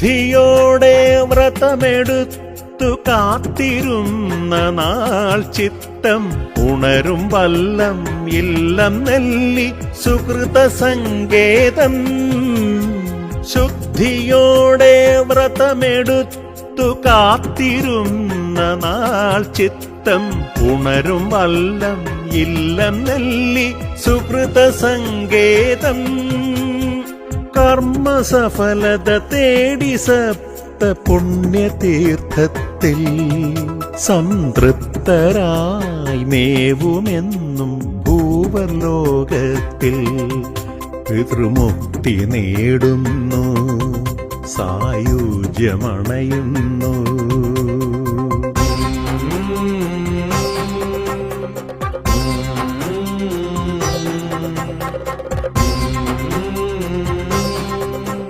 ശുദ്ധിയോടെ വ്രതമെടുത്തു കാത്തിരുന്ന നാൾ ചിത്തം ഉണരും വല്ലം ഇല്ലം നെല്ലി സുഹൃത സങ്കേതം. ശുദ്ധിയോടെ വ്രതമെടുത്തു കാത്തിരുന്ന നാൾ ചിത്തം ഉണരും വല്ലം ഇല്ലം നെല്ലി സുഹൃത സങ്കേതം. കർമ്മ സഫലത തേടി സപ്ത പുണ്യതീർത്ഥത്തിൽ സംതൃപ്തരായി മേവുമെന്നും ഭൂവലോകത്തിൽ പിതൃമുക്തി നേടുന്നു സായുജ്യമണയുന്നു